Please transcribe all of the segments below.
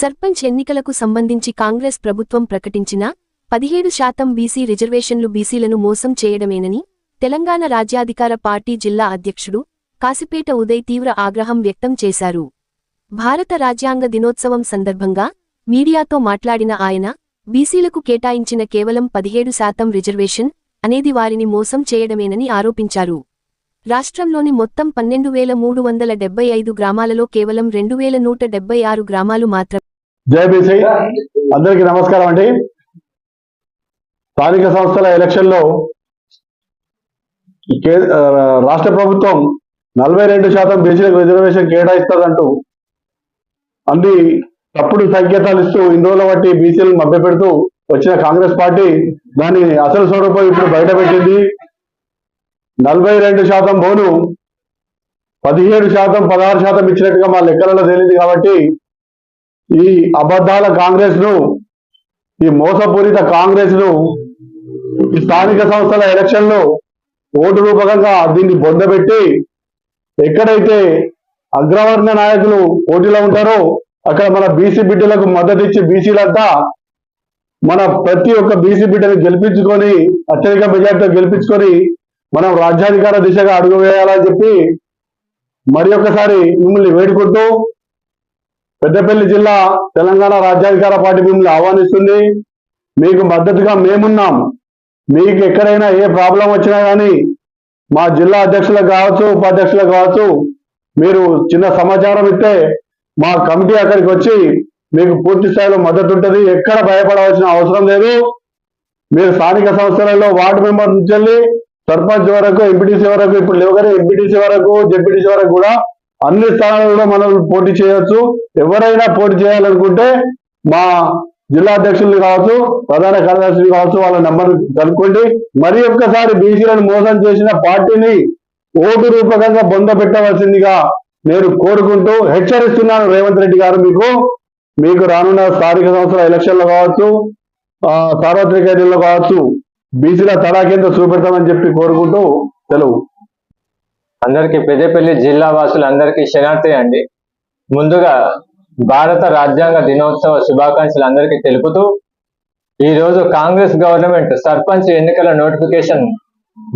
సర్పంచ్ ఎన్నికలకు సంబంధించి కాంగ్రెస్ ప్రభుత్వం ప్రకటించిన పదిహేడు శాతం బీసీ రిజర్వేషన్లు బీసీలను మోసం చేయడమేనని తెలంగాణ రాజ్యాధికార పార్టీ జిల్లా అధ్యక్షుడు కాసిపేట ఉదయ్ తీవ్ర ఆగ్రహం వ్యక్తం చేశారు. భారత రాజ్యాంగ దినోత్సవం సందర్భంగా మీడియాతో మాట్లాడిన ఆయన బీసీలకు కేటాయించిన కేవలం పదిహేడు శాతం రిజర్వేషన్ అనేది వారిని మోసం చేయడమేనని ఆరోపించారు. రాష్ట్రంలోని మొత్తం పన్నెండు వేల మూడు వందల డెబ్బై ఐదు గ్రామాలలో కేవలం రెండు వేల నూట డెబ్బై ఆరు గ్రామాలు మాత్రమే జై బీసీ అందరికీ నమస్కారం అండి. స్థానిక సంస్థల ఎలక్షన్లో కే- రాష్ట్ర ప్రభుత్వం నలభై రెండు శాతం బీసీలకు రిజర్వేషన్ కేటాయిస్తుందంటూ అన్ని తప్పుడు సంకేతాలు ఇస్తూ ఇన్ని రోజుల బట్టి బీసీలను మభ్యపెడుతూ వచ్చిన కాంగ్రెస్ పార్టీ దాని అసలు స్వరూపం ఇప్పుడు బయటపెట్టింది. నలభై రెండు శాతం బోను పదిహేడు శాతం పదహారు శాతం ఇచ్చినట్టుగా మా లెక్కలలో తేలింది కాబట్టి ఈ అబద్ధాల కాంగ్రెస్ను ఈ మోసపూరిత కాంగ్రెస్ను స్థానిక సంస్థల ఎలక్షన్లో ఓటు రూపకంగా దీన్ని బొందబెట్టి ఎక్కడైతే అగ్రవర్ణ నాయకులు పోటీలో ఉంటారో అక్కడ మన బీసీ బిడ్డలకు మద్దతు ఇచ్చి బీసీలంతా మన ప్రతి ఒక్క బీసీ బిడ్డని గెలిపించుకొని అత్యధిక మెజార్టీతో గెలిపించుకొని మనం రాజ్యాధికార దిశగా అడుగు వేయాలని చెప్పి మరి ఒక్కసారి మిమ్మల్ని వేడుకుంటూ పెద్దపల్లి జిల్లా తెలంగాణ రాజ్యాధికార పార్టీ మిమ్మల్ని ఆహ్వానిస్తుంది. మీకు మద్దతుగా మేమున్నాం. మీకు ఎక్కడైనా ఏ ప్రాబ్లం వచ్చినా కానీ మా జిల్లా అధ్యక్షులకు కావచ్చు ఉపాధ్యక్షులకు కావచ్చు మీరు చిన్న సమాచారం ఇస్తే మా కమిటీ అక్కడికి వచ్చి మీకు పూర్తి స్థాయిలో మద్దతు ఉంటుంది. ఎక్కడ భయపడవలసిన అవసరం లేదు. మీరు స్థానిక సంస్థలలో వార్డు మెంబర్ నుంచి వెళ్ళి సర్పంచ్ వరకు ఎంపీటీసీ వరకు ఇప్పుడు లేవు కానీ ఎంపీటీసీ వరకు జెడ్పీటీసీ వరకు కూడా అన్ని స్థానాలలో మనం పోటీ చేయొచ్చు. ఎవరైనా పోటీ చేయాలనుకుంటే మా జిల్లా అధ్యక్షులు కావచ్చు ప్రధాన కార్యదర్శులు కావచ్చు వాళ్ళ నెంబర్ కనుక్కోండి. మరి ఒక్కసారి బీసీలను మోసం చేసిన పార్టీని ఓటు రూపకంగా బొంద పెట్టవలసిందిగా నేను కోరుకుంటూ హెచ్చరిస్తున్నాను రేవంత్ రెడ్డి గారు మీకు. మీకు రానున్న స్థానిక సంస్థల ఎలక్షన్లో కావచ్చు సార్వత్రిక ఎన్నికల్లో కావచ్చు బీసీల తడాకేంత చూపెడతామని చెప్పి కోరుకుంటూ సెలవు. అందరికీ పెద్దపల్లి జిల్లా వాసులందరికీ శనార్థి అండి. ముందుగా భారత రాజ్యాంగ దినోత్సవ శుభాకాంక్షలు అందరికీ తెలుపుతూ ఈ రోజు కాంగ్రెస్ గవర్నమెంట్ సర్పంచ్ ఎన్నికల నోటిఫికేషన్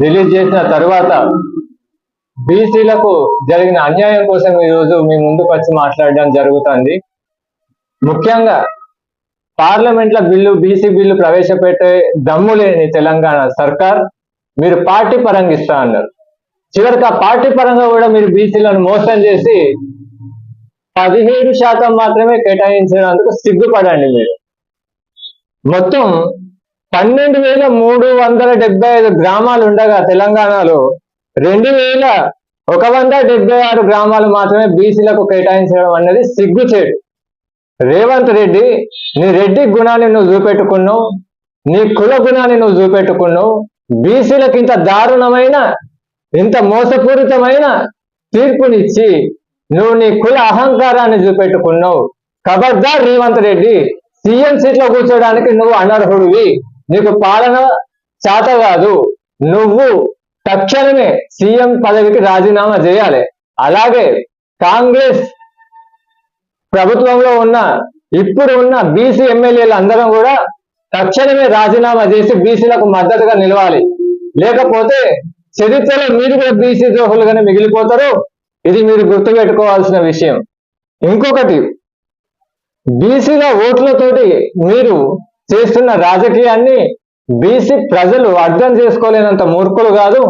రిలీజ్ చేసిన తర్వాత బీసీలకు జరిగిన అన్యాయం కోసం ఈ రోజు మీ ముందుకు వచ్చి మాట్లాడడం జరుగుతుంది. ముఖ్యంగా పార్లమెంట్ల బిల్లు బీసీ బిల్లు ప్రవేశపెట్టే దమ్ము లేని తెలంగాణ సర్కార్ మీరు పార్టీ పరంగిస్తా అన్నారు. చివరికి ఆ పార్టీ పరంగా కూడా మీరు బీసీలను మోసం చేసి పదిహేడు శాతం మాత్రమే కేటాయించినందుకు సిగ్గుపడండి మీరు. మొత్తం పన్నెండు వేల మూడు వందల డెబ్బై ఐదు గ్రామాలు ఉండగా తెలంగాణలో రెండు వేల ఒక వంద డెబ్బై ఆరు గ్రామాలు మాత్రమే బీసీలకు కేటాయించడం అనేది సిగ్గుచేటు. రేవంత్ రెడ్డి నీ రెడ్డి గుణాన్ని నువ్వు చూపెట్టుకున్నావు నీ కుల గుణాన్ని నువ్వు చూపెట్టుకున్నావు బీసీలకు ఇంత దారుణమైన ఇంత మోసపూరితమైన తీర్పునిచ్చి నువ్వు నీ కుల అహంకారాన్ని చూపెట్టుకున్నావు. ఖబర్దార్ రేవంత్ రెడ్డి సీఎం సీట్లో కూర్చోడానికి నువ్వు అనర్హుడివి. నీకు పాలన చేత కాదు. నువ్వు తక్షణమే సీఎం పదవికి రాజీనామా చేయాలి. అలాగే కాంగ్రెస్ ప్రభుత్వంలో ఉన్న ఇప్పుడు ఉన్న బీసీ ఎమ్మెల్యేలు అందరం కూడా తక్షణమే రాజీనామా చేసి బీసీలకు మద్దతుగా నిలవాలి. లేకపోతే చరిత్రలో మీరు కూడా బీసీ జోహులుగానే మిగిలిపోతారు. ఇది మీరు గుర్తుపెట్టుకోవాల్సిన విషయం. ఇంకొకటి బీసీల ఓట్లతోటి మీరు చేస్తున్న రాజకీయాన్ని బీసీ ప్రజలు అర్థం చేసుకోలేనంత మూర్ఖులు కాదు.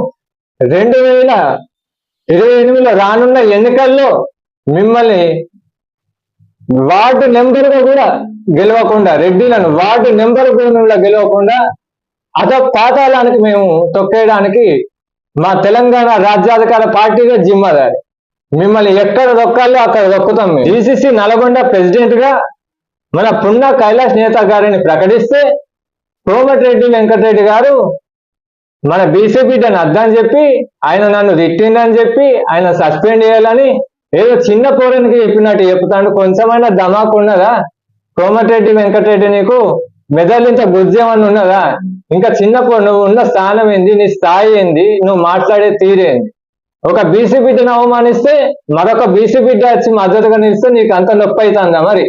రెండు వేల ఇరవై ఎనిమిదిలో రానున్న ఎన్నికల్లో మిమ్మల్ని వార్డు నెంబర్గా కూడా గెలవకుండా రెడ్డిలను వార్డు నెంబర్ కూడా గెలవకుండా అదో పాతాళానికి మేము తొక్కేయడానికి మా తెలంగాణ రాజ్యాధికార పార్టీగా జిమ్మదారి మిమ్మల్ని ఎక్కడ దొక్కాలో అక్కడ దొక్కుతాం మేము. డిసిసి నల్గొండ ప్రెసిడెంట్గా మన పున్న కైలాష్ నేత గారిని ప్రకటిస్తే కోమటిరెడ్డి వెంకటరెడ్డి గారు మన బీసీపీ దాన్ని అద్దని చెప్పి ఆయన నన్ను తిట్టిండని చెప్పి ఆయన సస్పెండ్ చేయాలని ఏదో చిన్న పోరానికి చెప్పినట్టు చెప్తాడు. కొంచెమైనా ధమాకు ఉన్నదా? కోమటిరెడ్డి వెంకటరెడ్డి నీకు మెదలింత గుజ్జేమని ఉన్నదా? ఇంకా చిన్నప్పుడు నువ్వు ఉన్న స్థానం ఏంది? నీ స్థాయి ఏంది? నువ్వు మాట్లాడే తీరేంది ఒక బీసీ బిడ్డను అవమానిస్తే మరొక బీసీ బిడ్డ వచ్చి మద్దతుగా నిలిస్తే నీకు అంత నొప్పి అవుతుందా మరి?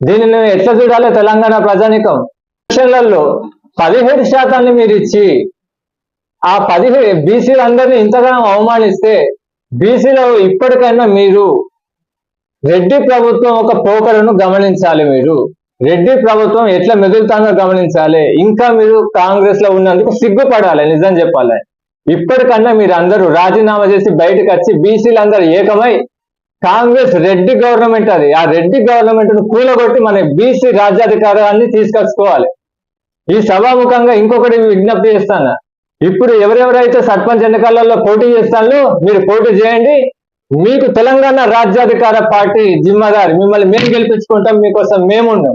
దీనిని ఎట్లా చూడాలి తెలంగాణ ప్రజానికం? ఎలక్షన్లలో పదిహేడు శాతాన్ని మీరు ఇచ్చి ఆ పదిహేడు బీసీలందరినీ అందరినీ అవమానిస్తే బీసీలో ఇప్పటికైనా మీరు రెడ్డి ప్రభుత్వం ఒక పోకడను గమనించాలి మీరు. రెడ్డి ప్రభుత్వం ఎట్లా మెదులుతానో గమనించాలి. ఇంకా మీరు కాంగ్రెస్లో ఉన్నందుకు సిగ్గుపడాలి నిజం చెప్పాలి. ఇప్పటికన్నా మీరు అందరూ రాజీనామా చేసి బయటకు వచ్చి బీసీలు అందరూ ఏకమై కాంగ్రెస్ రెడ్డి గవర్నమెంట్ అది. ఆ రెడ్డి గవర్నమెంట్ను కూలగొట్టి మన బీసీ రాజ్యాధికారాన్ని తీసుకొచ్చుకోవాలి. ఈ సభాముఖంగా ఇంకొకటి విజ్ఞప్తి చేస్తాను. ఇప్పుడు ఎవరెవరైతే సర్పంచ్ ఎన్నికలలో పోటీ చేస్తాను మీరు పోటీ చేయండి. మీకు తెలంగాణ రాజ్యాధికార పార్టీ జిమ్మదారి. మిమ్మల్ని మేము గెలిపించుకుంటాం మీకోసం మేమున్నాం.